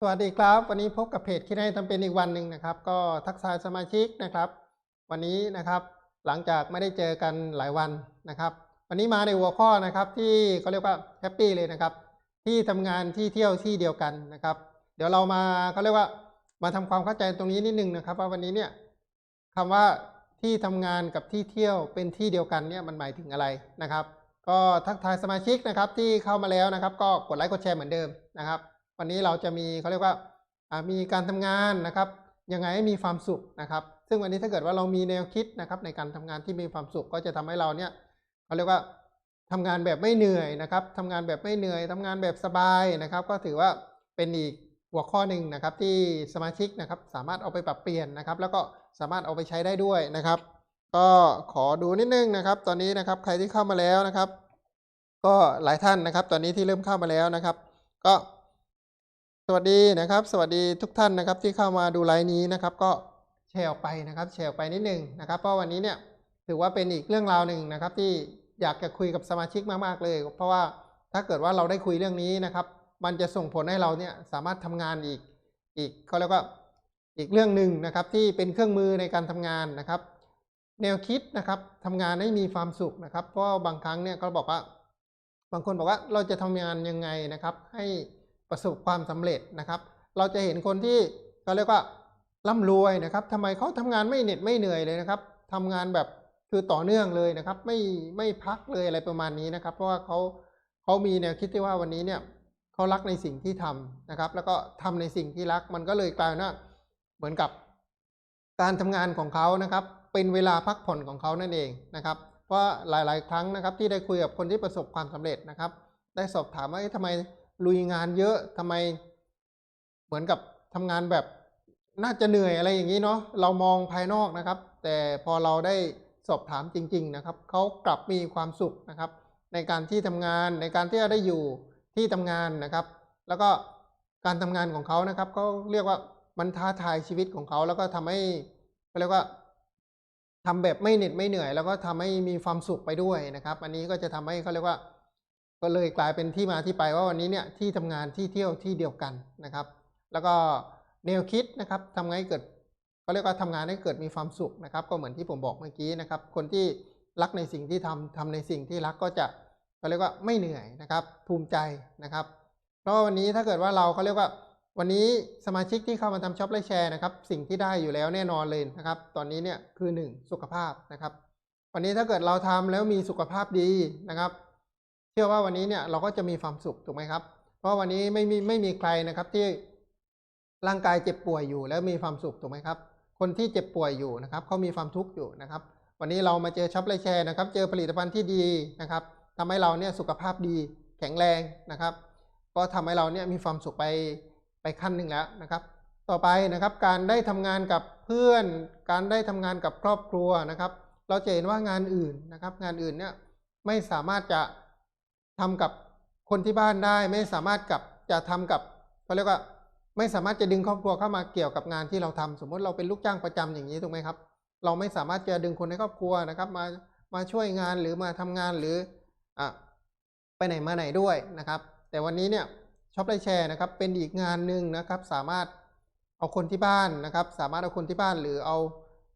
สวัสดีครับ วันนี้พบกับเพจคิดให้ทำเป็นอีกวันหนึ่งนะครับ ก็ทักทายสมาชิกนะครับ วันนี้นะครับหลังจากไม่ได้เจอกันหลายวันนะครับ วันนี้มาในหัวข้อนะครับที่เขาเรียกว่าแฮปปี้เลยนะครับ ที่ทำงานที่เที่ยวที่เดียวกันนะครับ เดี๋ยวเรามาเขาเรียกว่ามาทำความเข้าใจตรงนี้นิดนึงนะครับ ว่าวันนี้เนี่ยคำว่าที่ทำงานกับที่เที่ยวเป็นที่เดียวกันเนี่ยมันหมายถึงอะไรนะครับ ก็ทักทายสมาชิกนะครับที่เข้ามาแล้วนะครับ ก็กดไลค์กดแชร์เหมือนเดิมนะครับ วันนี้เราจะมีเขาเรียกว่ามีการทำงานนะครับยังไงให้มีความสุขนะครับ ซึ่งวันนี้ถ้าเกิดว่าเรามีแนวคิดนะครับในการทำงานที่มีความสุขก็จะทำให้เราเนี่ยเขาเรียกว่าทำงานแบบไม่เหนื่อยนะครับทำงานแบบไม่เหนื่อยทำงานแบบสบายนะครับ ก็ถือว่าเป็นอีกหัวข้อหนึ่งนะครับที่สมาชิกนะครับสามารถเอาไปปรับเปลี่ยนนะครับ แล้วก็สามารถเอาไปใช้ได้ด้วยนะครับ ก็ขอดูนิดนึงนะครับ ตอนนี้นะครับใครที่เข้ามาแล้วนะครับ ก็หลายท่านนะครับ ตอนนี้ที่เริ่มเข้ามาแล้วนะครับ ก็ สวัสดีนะครับ สวัสดีทุกท่านนะครับที่เข้ามาดูไลฟ์นี้นะครับ ก็แชร์ออกไปนะครับ แชร์ออกไปนิดนึงนะครับ เพราะวันนี้เนี่ยถือว่าเป็นอีกเรื่องราวหนึ่งนะครับ ที่อยากจะคุยกับสมาชิกมากๆเลย เพราะว่าถ้าเกิดว่าเราได้คุยเรื่องนี้นะครับ มันจะส่งผลให้เราเนี่ยสามารถทำงานอีกอีกเขาเรียกว่าอีกเรื่องหนึ่งนะครับที่เป็นเครื่องมือในการทำงานนะครับ แนวคิดนะครับทำงานให้มีความสุขนะครับ เพราะบางครั้งเนี่ยก็บอกว่า บางคนบอกว่าเราจะทำงานยังไงนะครับ ให้ ประสบความสำเร็จนะครับ เราจะเห็นคนที่เขาเรียกว่าร่ำรวยนะครับทำไมเขาทำงานไม่เหน็ดไม่เหนื่อยเลยนะครับทำงานแบบคือต่อเนื่องเลยนะครับ ไม่ไม่พักเลยอะไรประมาณนี้นะครับ เพราะว่าเขาเขามีแนวคิดที่ว่าวันนี้เนี่ยเขารักในสิ่งที่ทำนะครับ แล้วก็ทำในสิ่งที่รักมันก็เลยกลายเป็นว่าเหมือนกับการทำงานของเขานะครับ เป็นเวลาพักผ่อนของเขานั่นเองนะครับ เพราะหลาย ๆ ครั้งนะครับที่ได้คุยกับคนที่ประสบความสำเร็จนะครับ ได้สอบถามว่าทำไม ลุยงานเยอะทำไมเหมือนกับทำงานแบบน่าจะเหนื่อยอะไรอย่างนี้เนาะเรามองภายนอกนะครับ แต่พอเราได้สอบถามจริง ๆนะครับเขากลับมีความสุขนะครับ ในการที่ทำงานในการที่จะได้อยู่ที่ทำงานนะครับ แล้วก็การทำงานของเขานะครับเขาเรียกว่ามันท้าทายชีวิตของเขาแล้วก็ทำให้เขาเรียกว่าทำแบบไม่เหน็ดไม่เหนื่อย แล้วก็ทำให้มีความสุขไปด้วยนะครับ อันนี้ก็จะทำให้เขาเรียกว่า ก็เลยกลายเป็นที่มาที่ไปว่าวันนี้เนี่ยที่ทำงานที่เที่ยวที่เดียวกันนะครับ แล้วก็แนวคิดนะครับทำไงให้เกิดเขาเรียกว่าทำงานให้เกิดมีความสุขนะครับ ก็เหมือนที่ผมบอกเมื่อกี้นะครับ คนที่รักในสิ่งที่ทำทำในสิ่งที่รักก็จะเขาเรียกว่าไม่เหนื่อยนะครับ ภูมิใจนะครับ เพราะว่าวันนี้ถ้าเกิดว่าเราเขาเรียกว่าวันนี้สมาชิกที่เข้ามาทำช็อปไลแชร์นะครับ สิ่งที่ได้อยู่แล้วแน่นอนเลยนะครับ ตอนนี้เนี่ยคือ 1 สุขภาพนะครับ วันนี้ถ้าเกิดเราทำแล้วมีสุขภาพดีนะครับ ชื่อว่าวันนี้เนี่ยเราก็จะมีความสุขถูกไหมครับ เพราะวันนี้ไม่มีไม่มีใครนะครับที่ร่างกายเจ็บป่วยอยู่ แล้วมีความสุขถูกไหมครับ คนที่เจ็บป่วยอยู่นะครับเขามีความทุกข์อยู่นะครับ วันนี้เรามาเจอช็อปไลฟ์แชร์นะครับ เจอผลิตภัณฑ์ที่ดีนะครับทำให้เราเนี่ยสุขภาพดีแข็งแรงนะครับ ก็ทำให้เราเนี่ยมีความสุขไปไปขั้นหนึ่งแล้วนะครับ ต่อไปนะครับการได้ทำงานกับเพื่อน การได้ทำงานกับครอบครัวนะครับ เราจะเห็นว่างานอื่นนะครับ งานอื่นเนี่ยไม่สามารถจะ ทำกับคนที่บ้านได้ ไม่สามารถกับจะทำกับเขาเรียกว่าไม่สามารถจะดึงครอบครัวเข้ามาเกี่ยวกับงานที่เราทำสมมติเราเป็นลูกจ้างประจำอย่างนี้ถูกไหมครับ เราไม่สามารถจะดึงคนในครอบครัวนะครับมามาช่วยงานหรือมาทำงานหรืออะไปไหนมาไหนด้วยนะครับ แต่วันนี้เนี่ยช็อปไลแชร์นะครับเป็นอีกงานหนึ่งนะครับ สามารถเอาคนที่บ้านนะครับ สามารถเอาคนที่บ้านหรือเอา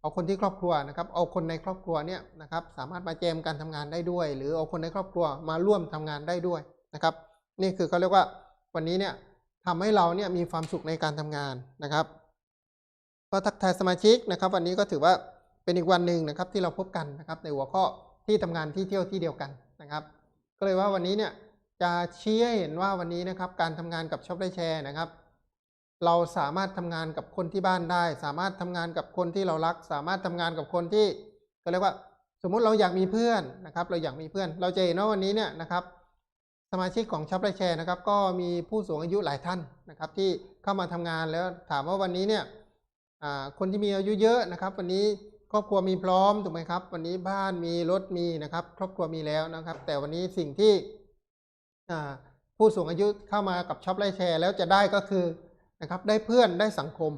เอาคนที่ครอบครัวนะครับ เอาคนในครอบครัวเนี่ยนะครับสามารถมาแจมการทำงานได้ด้วย หรือเอาคนในครอบครัวมาร่วมทำงานได้ด้วยนะครับ นี่คือเขาเรียกว่าวันนี้เนี่ยทำให้เราเนี่ยมีความสุขในการทำงานนะครับก็ทักทายสมาชิกนะครับ วันนี้ก็ถือว่าเป็นอีกวันหนึ่งนะครับที่เราพบกันนะครับ ในหัวข้อที่ทำงานที่เที่ยวที่เดียวกันนะครับ ก็เลยว่าวันนี้เนี่ยจะชี้ให้เห็นว่าวันนี้นะครับการทำงานกับช็อปได้แชร์นะครับ เราสามารถทำงานกับคนที่บ้านได้ สามารถทำงานกับคนที่เรารัก สามารถทำงานกับคนที่ก็เรียกว่าสมมุติเราอยากมีเพื่อนนะครับ เราอยากมีเพื่อน เราจะเห็นว่าวันนี้เนี่ยนะครับสมาชิกของช็อปไลแชร์นะครับ ก็มีผู้สูงอายุหลายท่านนะครับ ที่เข้ามาทำงานแล้วถามว่าวันนี้เนี่ยคนที่มีอายุเยอะนะครับ วันนี้ครอบครัวมีพร้อมถูกไหมครับ วันนี้บ้านมีรถมีนะครับ ครอบครัวมีแล้วนะครับ แต่วันนี้สิ่งที่ผู้สูงอายุเข้ามากับช็อปไลแชร์ แล้วจะได้ก็คือ นะครับ ได้เพื่อนได้สังคม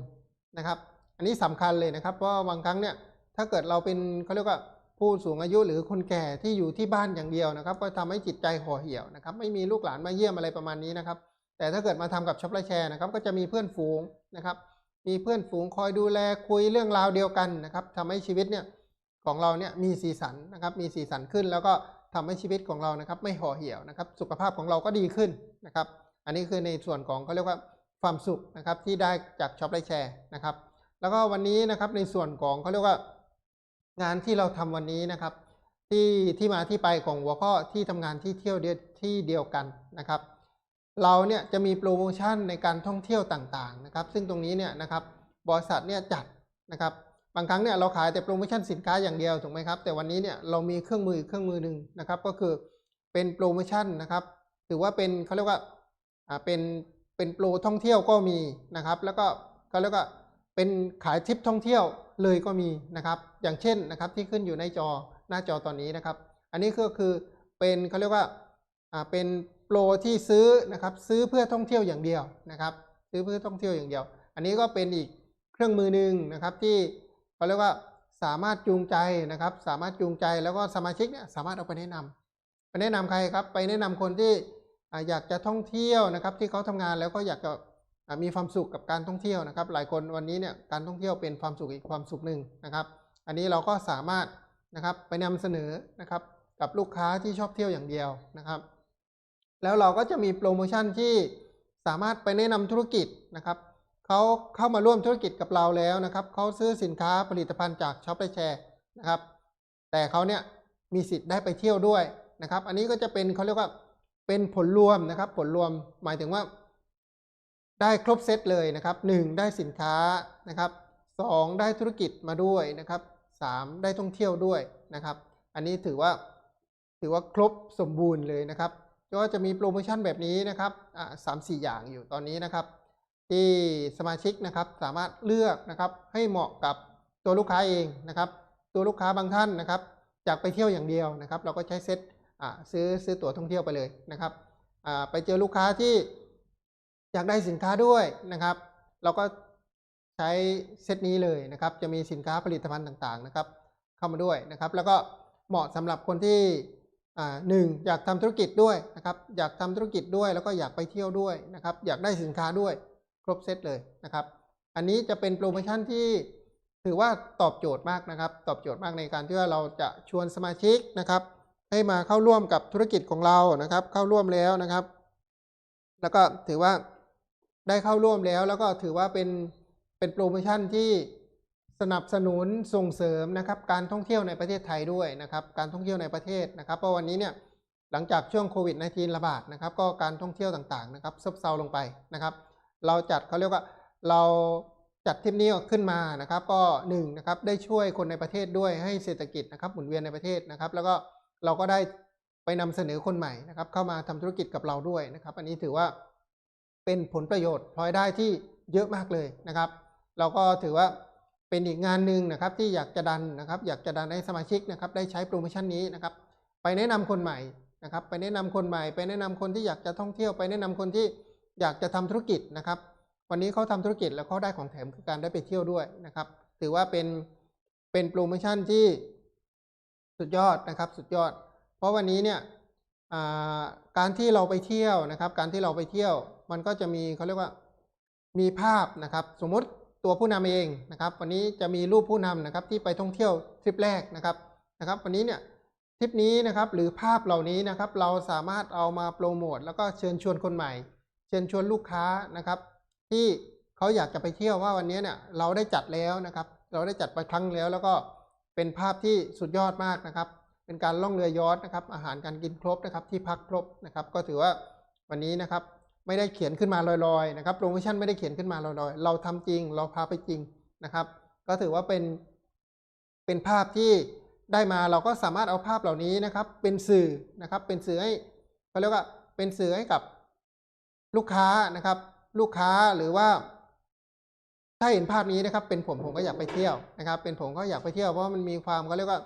นะครับ อันนี้สำคัญเลยนะครับ เพราะบางครั้งเนี่ยถ้าเกิดเราเป็นเขาเรียกว่าผู้สูงอายุหรือคนแก่ที่อยู่ที่บ้านอย่างเดียวนะครับ ก็ทำให้จิตใจห่อเหี่ยวนะครับ ไม่มีลูกหลานมาเยี่ยมอะไรประมาณนี้นะครับ แต่ถ้าเกิดมาทำกับช็อปไลน์แชร์นะครับ ก็จะมีเพื่อนฝูงนะครับ มีเพื่อนฝูงคอยดูแลคุยเรื่องราวเดียวกันนะครับทำให้ชีวิตเนี่ยของเราเนี่ยมีสีสันนะครับ มีสีสันขึ้นแล้วก็ทำให้ชีวิตของเรานะครับ ไม่ห่อเหี่ยวนะครับ สุขภาพของเราก็ดีขึ้นนะครับ อันนี้คือในส่วนของเขาเรียกว่า ความสุขนะครับที่ได้จากช็อปไลน์แชร์นะครับ แล้วก็วันนี้นะครับในส่วนของเขาเรียกว่างานที่เราทำวันนี้นะครับ ที่ที่มาที่ไปของหัวข้อที่ทำงานที่เที่ยวเดียวที่เดียวกันนะครับ เราเนี่ยจะมีโปรโมชั่นในการท่องเที่ยวต่างๆนะครับ ซึ่งตรงนี้เนี่ยนะครับบริษัทเนี่ยจัดนะครับบางครั้งเนี่ยเราขายแต่โปรโมชั่นสินค้าอย่างเดียวถูกไหมครับ แต่วันนี้เนี่ยเรามีเครื่องมือเครื่องมือหนึ่งนะครับ ก็คือเป็นโปรโมชั่นนะครับ ถือว่าเป็นเขาเรียกว่าอ่าเป็น เป็นโปรท่องเที่ยวก็มีนะครับ แล้วก็เขาเรียกว่าเป็นขายทริปท่องเที่ยวเลยก็มีนะครับ อย่างเช่นนะครับที่ขึ้นอยู่ในจอหน้าจอตอนนี้นะครับ อันนี้ก็คือเป็นเขาเรียกว่าอ่าเป็นโปรที่ซื้อนะครับซื้อเพื่อท่องเที่ยวอย่างเดียวนะครับ ซื้อเพื่อท่องเที่ยวอย่างเดียว อันนี้ก็เป็นอีกเครื่องมือหนึ่งนะครับที่เขาเรียกว่าสามารถจูงใจนะครับ สามารถจูงใจแล้วก็สมาชิกเนี่ยสามารถเอาไปแนะนำไปแนะนำใครครับ ไปแนะนำคนที่ อยากจะท่องเที่ยวนะครับที่เขาทำงานแล้วก็อยากจะมีความสุขกับการท่องเที่ยวนะครับ หลายคนวันนี้เนี่ยการท่องเที่ยวเป็นความสุขอีกความสุขหนึ่งนะครับ อันนี้เราก็สามารถนะครับไปนำเสนอนะครับกับลูกค้าที่ชอบเที่ยวอย่างเดียวนะครับ แล้วเราก็จะมีโปรโมชั่นที่สามารถไปแนะนำธุรกิจนะครับเขาเข้ามาร่วมธุรกิจกับเราแล้วนะครับเขาซื้อสินค้าผลิตภัณฑ์จากช็อปไลแชร์นะครับ แต่เขาเนี่ยมีสิทธิ์ได้ไปเที่ยวด้วยนะครับ อันนี้ก็จะเป็นเขาเรียกว่า เป็นผลรวมนะครับ ผลรวมหมายถึงว่า ได้ครบเซตเลยนะครับหนึ่งได้สินค้านะครับสองได้ธุรกิจมาด้วยนะครับสามได้ท่องเที่ยวด้วยนะครับ อันนี้ถือว่าถือว่าครบสมบูรณ์เลยนะครับก็จะมีโปรโมชั่นแบบนี้นะครับอ่าสามสี่อย่างอยู่ตอนนี้นะครับ ที่สมาชิกนะครับสามารถเลือกนะครับให้เหมาะกับตัวลูกค้าเองนะครับ ตัวลูกค้าบางท่านนะครับอยากไปเที่ยวอย่างเดียวนะครับ เราก็ใช้เซต ซื้อซื้อตั๋วท่องเที่ยวไปเลยนะครับไปเจอลูกค้าที่อยากได้สินค้าด้วยนะครับ เราก็ใช้เซตนี้เลยนะครับ จะมีสินค้าผลิตภัณฑ์ต่างๆนะครับ เข้ามาด้วยนะครับ แล้วก็เหมาะสำหรับคนที่หนึ่งอยากทำธุรกิจด้วยนะครับ อยากทำธุรกิจด้วย แล้วก็อยากไปเที่ยวด้วยนะครับ อยากได้สินค้าด้วยครบเซตเลยนะครับ อันนี้จะเป็นโปรโมชั่นที่ถือว่าตอบโจทย์มากนะครับ ตอบโจทย์มากในการที่ว่าเราจะชวนสมาชิกนะครับ ให้มาเข้าร่วมกับธุรกิจของเรานะครับ เข้าร่วมแล้วนะครับ แล้วก็ถือว่าได้เข้าร่วมแล้ว แล้วก็ถือว่าเป็นเป็นโปรโมชั่นที่สนับสนุนส่งเสริมนะครับ การท่องเที่ยวในประเทศไทยด้วยนะครับ การท่องเที่ยวในประเทศนะครับเพราะวันนี้เนี่ยหลังจากช่วงโควิด -19 ระบาดนะครับ ก็การท่องเที่ยวต่างๆนะครับซบเซาลงไปนะครับ เราจัดเขาเรียกว่าเราจัดทริปนี้ขึ้นมานะครับ ก็หนึ่งนะครับได้ช่วยคนในประเทศด้วยให้เศรษฐกิจนะครับหมุนเวียนในประเทศนะครับ แล้วก็ เราก็ได้ไปนำเสนอคนใหม่นะครับ เข้ามาทำธุรกิจกับเราด้วยนะครับ อันนี้ถือว่าเป็นผลประโยชน์พลอยได้ที่เยอะมากเลยนะครับ เราก็ถือว่าเป็นอีกงานหนึ่งนะครับที่อยากจะดันนะครับ อยากจะดันให้สมาชิกนะครับ ได้ใช้โปรโมชั่นนี้นะครับ ไปแนะนำคนใหม่นะครับ ไปแนะนำคนใหม่ ไปแนะนำคนที่อยากจะท่องเที่ยวไปแนะนำคนที่อยากจะทำธุรกิจนะครับ วันนี้เขาทำธุรกิจแล้วเขาได้ของแถมคือการได้ไปเที่ยวด้วยนะครับ ถือว่าเป็นเป็นโปรโมชั่นที่ สุดยอดนะครับสุดยอด เพราะวันนี้เนี่ยการที่เราไปเที่ยวนะครับ การที่เราไปเที่ยวมันก็จะมีเขาเรียกว่ามีภาพนะครับ สมมุติตัวผู้นำเองนะครับ วันนี้จะมีรูปผู้นำนะครับที่ไปท่องเที่ยวทริปแรกนะครับนะครับ วันนี้เนี่ยทริปนี้นะครับหรือภาพเหล่านี้นะครับ เราสามารถเอามาโปรโมทแล้วก็เชิญชวนคนใหม่ เชิญชวนลูกค้านะครับ ที่เขาอยากจะไปเที่ยวว่าวันนี้เนี่ยเราได้จัดแล้วนะครับ เราได้จัดไปครั้งแล้วแล้วก็ เป็นภาพที่สุดยอดมากนะครับ เป็นการล่องเรือยอชต์นะครับ อาหารการกินครบนะครับ ที่พักครบนะครับ ก็ถือว่าวันนี้นะครับไม่ได้เขียนขึ้นมาลอยๆนะครับโปรโมชั่นไม่ได้เขียนขึ้นมาลอยๆ เราทำจริงเราพาไปจริงนะครับ ก็ถือว่าเป็น เป็นภาพที่ได้มาเราก็สามารถเอาภาพเหล่านี้นะครับ เป็นสื่อนะครับ เป็นสื่อให้เขาเรียกว่าเป็นสื่อให้กับลูกค้านะครับ ลูกค้าหรือว่า ถ้าเห็นภาพนี้นะครับ เป็นผมผมก็อยากไปเที่ยวนะครับ เป็นผมก็อยากไปเที่ยวเพราะมันมีความเขาเรียกว่า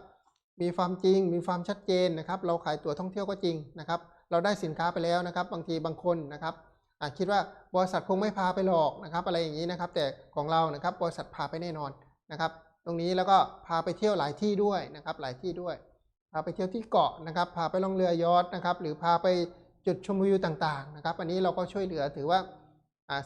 มีความจริง มีความชัดเจนนะครับ เราขายตั๋วท่องเที่ยวก็จริงนะครับ เราได้สินค้าไปแล้วนะครับ บางทีบางคนนะครับอะคิดว่าบริษัทคงไม่พาไปหรอกนะครับ อะไรอย่างนี้นะครับ แต่ของเรานะครับบริษัทพาไปแน่นอนนะครับ ตรงนี้แล้วก็พาไปเที่ยวหลายที่ด้วยนะครับ หลายที่ด้วย พาไปเที่ยวที่เกาะนะครับ พาไปล่องเรือยอชต์นะครับ หรือพาไปจุดชมวิวต่างๆนะครับ อันนี้เราก็ช่วยเหลือถือว่า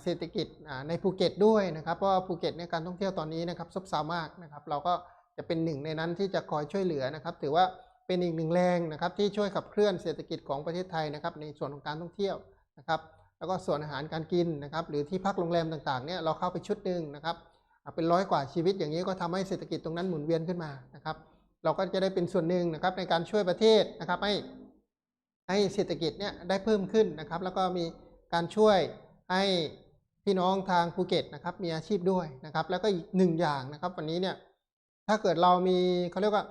เศรษฐกิจในภูเก็ตด้วยนะครับเพราะภูเก็ตในยการท่องเที่ยวตอนนี้นะครับซบเซามากนะครับเราก็จะเป็นหนึ่งในนั้นที่จะคอยช่วยเหลือนะครับ ถือว่าเป็นอีกหนึ่งแรงนะครับที่ช่วยขับเคลื่อนเศรษฐกิจของประเทศไทยนะครับในส่วนของการท่องเที่ยวนะครับแล้วก็ส่วนอาหารการกินนะครับหรือที่พักโรงแรมต่างๆเนี่ยเราเข้าไปชุดหนึ่งนะครับเป็นร้อยกว่าชีวิตอย่างนี้ก็ทำให้เศรษฐกิจตรงนั้นหมุนเวียนขึ้นมานะครับ เราก็จะได้เป็นส่วนหนึ่งนะครับในการช่วยประเทศนะครับให้ให้เศรษฐกิจเนี่ยได้เพิ่มขึ้นนะครับ แล้วก็มีการช่วย ให้พี่น้องทางภูเก็ตนะครับมีอาชีพด้วยนะครับ แล้วก็อีกหนึ่งอย่างนะครับ วันนี้เนี่ยถ้าเกิดเรามีเขาเรียกว่า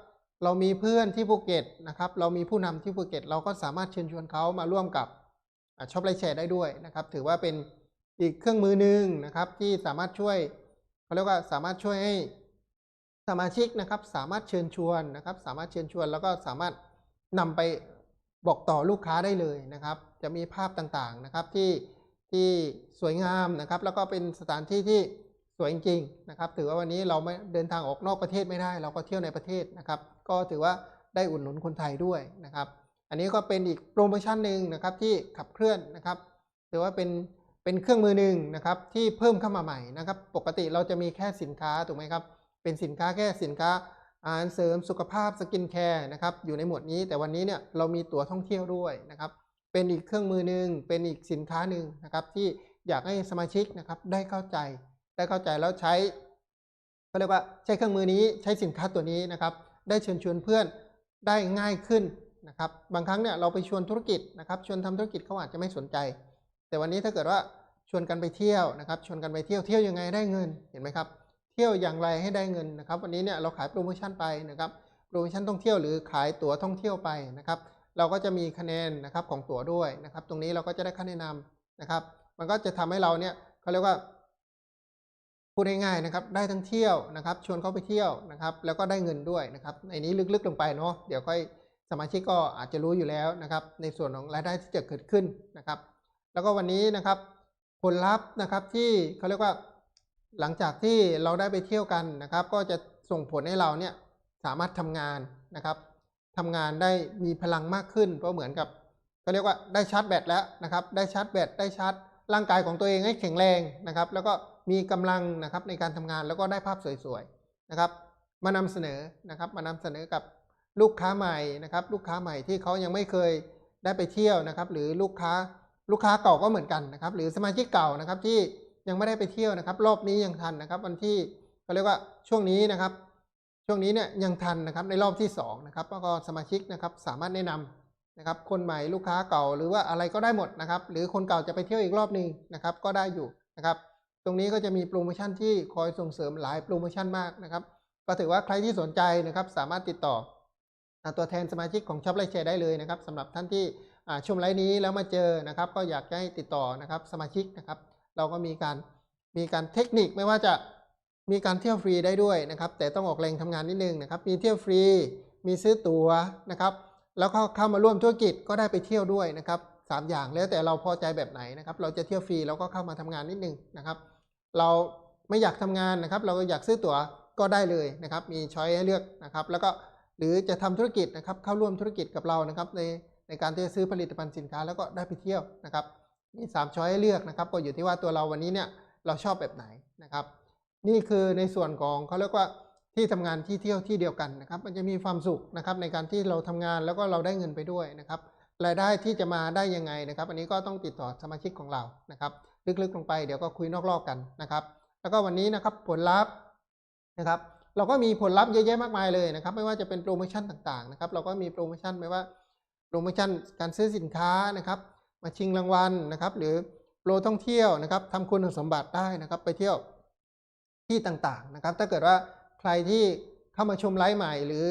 เรามีเพื่อนที่ภูเก็ตนะครับ เรามีผู้นำที่ภูเก็ต เราก็สามารถเชิญชวนเขามาร่วมกับช็อปไลแชร์ได้ด้วยนะครับ ถือว่าเป็นอีกเครื่องมือหนึ่งนะครับ ที่สามารถช่วยเขาเรียกว่าสามารถช่วยให้สมาชิกนะครับ สามารถเชิญชวนนะครับ สามารถเชิญชวน แล้วก็สามารถนำไปบอกต่อลูกค้าได้เลยนะครับ จะมีภาพต่างๆนะครับที่ ที่สวยงามนะครับ แล้วก็เป็นสถานที่ที่สวยจริงนะครับ ถือว่าวันนี้เราไม่เดินทางออกนอกประเทศไม่ได้ เราก็เที่ยวในประเทศนะครับ ก็ถือว่าได้อุดหนุนคนไทยด้วยนะครับ อันนี้ก็เป็นอีกโปรโมชั่นหนึ่งนะครับที่ขับเคลื่อนนะครับ ถือว่าเป็นเป็นเครื่องมือหนึ่งนะครับที่เพิ่มเข้ามาใหม่นะครับ ปกติเราจะมีแค่สินค้าถูกไหมครับเป็นสินค้าแค่สินค้าอาหารเสริมสุขภาพสกินแคร์นะครับอยู่ในหมวดนี้แต่วันนี้เนี่ยเรามีตั๋วท่องเที่ยวด้วยนะครับ เป็นอีกเครื่องมือหนึ่งเป็นอีกสินค้าหนึ่งนะครับ ที่อยากให้สมาชิกนะครับได้เข้าใจ ได้เข้าใจแล้วใช้เขาเรียกว่าใช้เครื่องมือนี้ใช้สินค้าตัวนี้นะครับ ได้เชิญชวนเพื่อนได้ง่ายขึ้นนะครับ บางครั้งเนี่ยเราไปชวนธุรกิจนะครับ ชวนทำธุรกิจเขาอาจจะไม่สนใจ แต่วันนี้ถ้าเกิดว่าชวนกันไปเที่ยวนะครับ ชวนกันไปเที่ยวเที่ยวยังไงได้เงินเห็นไหมครับ เที่ยวอย่างไรให้ได้เงินนะครับ วันนี้เนี่ยเราขายโปรโมชั่นไปนะครับโปรโมชั่นท่องเที่ยวหรือขายตั๋วท่องเที่ยวไปนะครับ เราก็จะมีคะแนนนะครับของตั๋วด้วยนะครับ ตรงนี้เราก็จะได้คะแนนนำนะครับ มันก็จะทำให้เราเนี่ยเขาเรียกว่าพูดง่ายๆนะครับ ได้ทั้งเที่ยวนะครับ ชวนเขาไปเที่ยวนะครับ แล้วก็ได้เงินด้วยนะครับในนี้ลึกๆลงไปเนาะเดี๋ยวค่อยสมาชิกก็อาจจะรู้อยู่แล้วนะครับ ในส่วนของรายได้ที่จะเกิดขึ้นนะครับ แล้วก็วันนี้นะครับ ผลลัพธ์นะครับที่เขาเรียกว่าหลังจากที่เราได้ไปเที่ยวกันนะครับ ก็จะส่งผลให้เราเนี่ยสามารถทำงานนะครับ ทำงานได้มีพลังมากขึ้น เพราะเหมือนกับเขาเรียกว่าได้ชาร์จแบตแล้วนะครับ ได้ชาร์จแบตได้ชาร์จร่างกายของตัวเองให้แข็งแรงนะครับ แล้วก็มีกำลังนะครับในการทำงานแล้วก็ได้ภาพสวยๆนะครับ มานำเสนอนะครับ มานำเสนอกับลูกค้าใหม่นะครับ ลูกค้าใหม่ที่เขายังไม่เคยได้ไปเที่ยวนะครับ หรือลูกค้าลูกค้าเก่าก็เหมือนกันนะครับ หรือสมาชิกเก่านะครับที่ยังไม่ได้ไปเที่ยวนะครับ รอบนี้ยังทันนะครับ วันที่เขาเรียกว่าช่วงนี้นะครับ ช่วงนี้เนี่ยยังทันนะครับในรอบที่2นะครับก็สมาชิกนะครับสามารถแนะนำนะครับคนใหม่ลูกค้าเก่าหรือว่าอะไรก็ได้หมดนะครับหรือคนเก่าจะไปเที่ยวอีกรอบหนึ่งนะครับก็ได้อยู่นะครับตรงนี้ก็จะมีโปรโมชั่นที่คอยส่งเสริมหลายโปรโมชั่นมากนะครับก็ถือว่าใครที่สนใจนะครับสามารถติดต่อตัวแทนสมาชิกของช็อปไลท์แชร์ได้เลยนะครับสำหรับท่านที่ชมไลฟ์นี้แล้วมาเจอนะครับ ก็อยากให้ติดต่อนะครับสมาชิกนะครับ เราก็มีการมีการเทคนิคไม่ว่าจะ มีการเที่ยวฟรีได้ด้วยนะครับ แต่ต้องออกแรงทำงานนิดนึงนะครับ มีเที่ยวฟรี มีซื้อตั๋วนะครับ แล้วก็เข้ามาร่วมธุรกิจก็ได้ไปเที่ยวด้วยนะครับสามอย่างแล้วแต่เราพอใจแบบไหนนะครับ เราจะเที่ยวฟรีเราก็เข้ามาทำงานนิดนึงนะครับ เราไม่อยากทำงานนะครับ เราก็อยากซื้อตั๋วก็ได้เลยนะครับ มีช้อยให้เลือกนะครับ แล้วก็หรือจะทำธุรกิจนะครับ เข้าร่วมธุรกิจกับเรานะครับ ในในการที่จะซื้อผลิตภัณฑ์สินค้าแล้วก็ได้ไปเที่ยวนะครับ มีสามช้อยให้เลือกนะครับ ก็อยู่ที่ว่าตัวเราวันนี้เนี่ยเราชอบแบบไหนนะครับ นี่คือในส่วนของเขาเรียกว่าที่ทำงานที่เที่ยวที่เดียวกันนะครับ มันจะมีความสุขนะครับในการที่เราทำงานแล้วก็เราได้เงินไปด้วยนะครับรายได้ที่จะมาได้ยังไงนะครับ อันนี้ก็ต้องติดต่อสมาชิกของเรานะครับลึกๆลงไปเดี๋ยวก็คุยนอกรอบกันนะครับ แล้วก็วันนี้นะครับผลลัพธ์นะครับ เราก็มีผลลัพธ์เยอะแยะมากมายเลยนะครับ ไม่ว่าจะเป็นโปรโมชั่นต่างๆนะครับ เราก็มีโปรโมชั่นไม่ว่าโปรโมชั่นการซื้อสินค้านะครับ มาชิงรางวัลนะครับ หรือโปรท่องเที่ยวนะครับทำคุณสมบัติได้นะครับ ไปเที่ยว ที่ต่างๆนะครับ ถ้าเกิดว่าใครที่เข้ามาชมไลฟ์ใหม่หรือ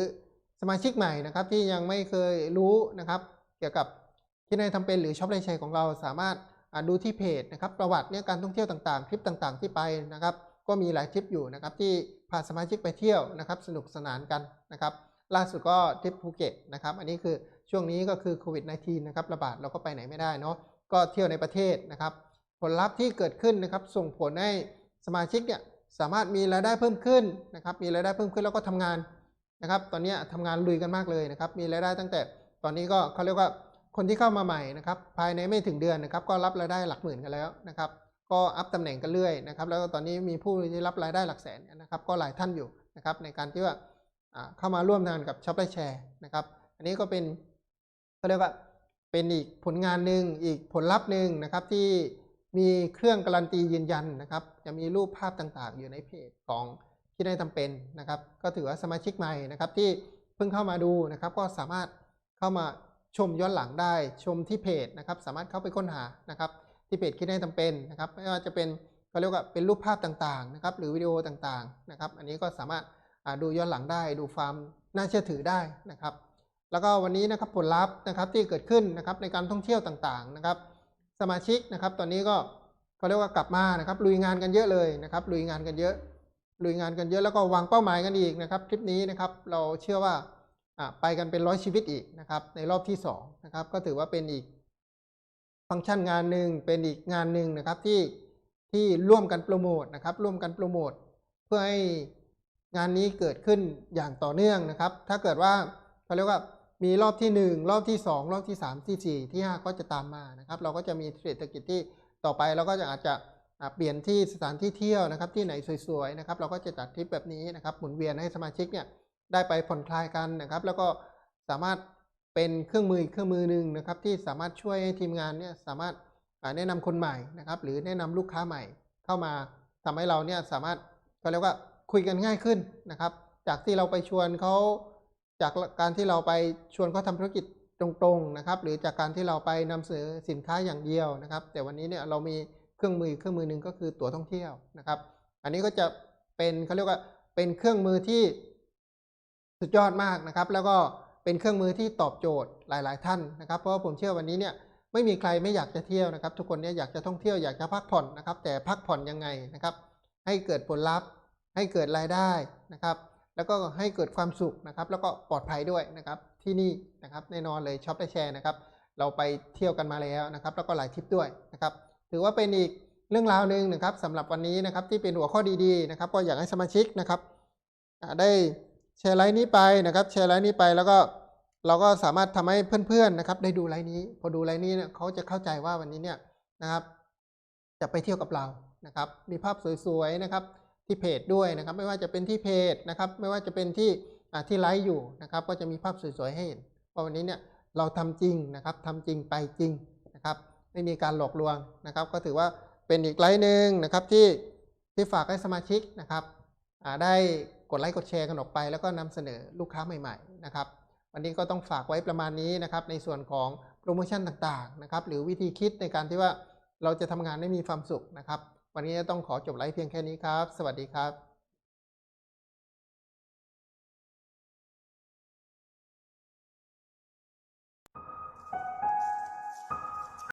สมาชิกใหม่นะครับที่ยังไม่เคยรู้นะครับเกี่ยวกับที่นายทำเป็นหรือช็อปไลชัยของเราสามารถดูที่เพจนะครับประวัติเนี่ยการท่องเที่ยวต่างๆ คลิปต่างๆ ที่ไปนะครับ ก็มีหลายทริปอยู่นะครับที่พาสมาชิกไปเที่ยวนะครับ สนุกสนานกันนะครับ ล่าสุดก็ทริปภูเก็ตนะครับ อันนี้คือช่วงนี้ก็คือโควิด -19 นะครับระบาดเราก็ไปไหนไม่ได้เนาะก็เที่ยวในประเทศนะครับ ผลลัพธ์ที่เกิดขึ้นนะครับส่งผลให้สมาชิกเนี่ย สามารถมีรายได้เพิ่มขึ้นนะครับ มีรายได้เพิ่มขึ้นแล้วก็ทำงานนะครับ ตอนนี้ทำงานลุยกันมากเลยนะครับ มีรายได้ตั้งแต่ตอนนี้ก็เขาเรียกว่าคนที่เข้ามาใหม่นะครับ ภายในไม่ถึงเดือนนะครับ ก็รับรายได้หลักหมื่นกันแล้วนะครับ ก็อัพตำแหน่งกันเรื่อยนะครับ แล้วตอนนี้มีผู้ที่รับรายได้หลักแสนนะครับ ก็หลายท่านอยู่นะครับ ในการที่ว่าอ่าเข้ามาร่วมงานกับช็อปไลแชร์นะครับ อันนี้ก็เป็นเขาเรียกว่าเป็นอีกผลงานหนึ่งอีกผลลัพธ์หนึ่งนะครับที่ มีเครื่องการันตียืนยันนะครับ จะมีรูปภาพต่างๆ อยู่ในเพจของที่ได้ทำเป็นนะครับ ก็ถือว่าสมาชิกใหม่นะครับ ที่เพิ่งเข้ามาดูนะครับ ก็สามารถเข้ามาชมย้อนหลังได้ชมที่เพจนะครับ สามารถเข้าไปค้นหานะครับ ที่เพจคิดให้ทำเป็นนะครับ ไม่ว่าจะเป็นเขาเรียกว่าเป็นรูปภาพต่างๆนะครับ หรือวิดีโอต่างๆนะครับ อันนี้ก็สามารถดูย้อนหลังได้ ดูความน่าเชื่อถือได้นะครับ แล้วก็วันนี้นะครับผลลัพธ์นะครับที่เกิดขึ้นนะครับในการท่องเที่ยวต่างๆนะครับ สมาชิกนะครับ ตอนนี้ก็เขาเรียกว่ากลับมานะครับลุยงานกันเยอะเลยนะครับลุยงานกันเยอะลุยงานกันเยอะแล้วก็วางเป้าหมายกันอีกนะครับคลิปนี้นะครับเราเชื่อว่าอ่าไปกันเป็นร้อยชีวิตอีกนะครับในรอบที่สองนะครับก็ถือว่าเป็นอีกฟังก์ชันงานหนึ่งเป็นอีกงานหนึ่งนะครับที่ที่ร่วมกันโปรโมทนะครับร่วมกันโปรโมทเพื่อให้งานนี้เกิดขึ้นอย่างต่อเนื่องนะครับ ถ้าเกิดว่าเขาเรียกว่า มีรอบที่ 1 รอบที่ 2 รอบที่ 3 ที่ 4 ที่ 5 ก็จะตามมานะครับ เราก็จะมีเศรษฐกิจที่ต่อไปเราก็จะอาจจะเปลี่ยนที่สถานที่เที่ยวนะครับ ที่ไหนสวยๆนะครับ เราก็จะจัดทริปแบบนี้นะครับหมุนเวียนให้สมาชิกเนี่ยได้ไปผ่อนคลายกันนะครับ แล้วก็สามารถเป็นเครื่องมือเครื่องมือหนึ่งนะครับ ที่สามารถช่วยให้ทีมงานเนี่ยสามารถแนะนำคนใหม่นะครับ หรือแนะนำลูกค้าใหม่เข้ามาทำให้เราเนี่ยสามารถก็เรียกว่าคุยกันง่ายขึ้นนะครับ จากที่เราไปชวนเขา จากการที่เราไปชวนเขาทำธุรกิจตรงๆนะครับ หรือจากการที่เราไปนำเสนอสินค้าอย่างเดียวนะครับ แต่วันนี้เนี่ยเรามีเครื่องมือเครื่องมือหนึ่งก็คือตั๋วท่องเที่ยวนะครับ อันนี้ก็จะเป็นเขาเรียกว่าเป็นเครื่องมือที่สุดยอดมากนะครับ แล้วก็เป็นเครื่องมือที่ตอบโจทย์หลาย ๆ ท่านนะครับ เพราะว่าผมเชื่อวันนี้เนี่ยไม่มีใครไม่อยากจะเที่ยวนะครับ ทุกคนเนี่ยอยากจะท่องเที่ยวอยากจะพักผ่อนนะครับ แต่พักผ่อนยังไงนะครับ ให้เกิดผลลัพธ์ให้เกิดรายได้นะครับ แล้วก็ให้เกิดความสุขนะครับ แล้วก็ปลอดภัยด้วยนะครับ ที่นี่นะครับแน่นอนเลยช็อปได้แชร์นะครับ เราไปเที่ยวกันมาแล้วนะครับ แล้วก็หลายทริปด้วยนะครับ ถือว่าเป็นอีกเรื่องราวหนึ่งนะครับสำหรับวันนี้นะครับที่เป็นหัวข้อดีๆนะครับ ก็อยากให้สมาชิกนะครับได้แชร์ไลน์นี้ไปนะครับ แชร์ไลน์นี้ไปแล้วก็เราก็สามารถทำให้เพื่อนๆนะครับ ได้ดูไลน์นี้ พอดูไลน์นี้เนี่ยเขาจะเข้าใจว่าวันนี้เนี่ยนะครับ จะไปเที่ยวกับเรานะครับ มีภาพสวยๆนะครับ ที่เพจด้วยนะครับ ไม่ว่าจะเป็นที่เพจนะครับ ไม่ว่าจะเป็นที่ที่ไลฟ์อยู่นะครับ ก็จะมีภาพสวยๆให้เห็นเพราะวันนี้เนี่ยเราทำจริงนะครับทำจริงไปจริงนะครับ ไม่มีการหลอกลวงนะครับ ก็ถือว่าเป็นอีกไลฟ์หนึ่งนะครับที่ที่ฝากให้สมาชิกนะครับได้กดไลค์กดแชร์กันออกไป แล้วก็นำเสนอลูกค้าใหม่ ๆ นะครับ วันนี้ก็ต้องฝากไว้ประมาณนี้นะครับ ในส่วนของโปรโมชั่นต่างๆนะครับ หรือวิธีคิดในการที่ว่าเราจะทำงานได้มีความสุขนะครับ วันนี้ต้องขอจบไลฟ์เพียงแค่นี้ครับ สวัสดีครับ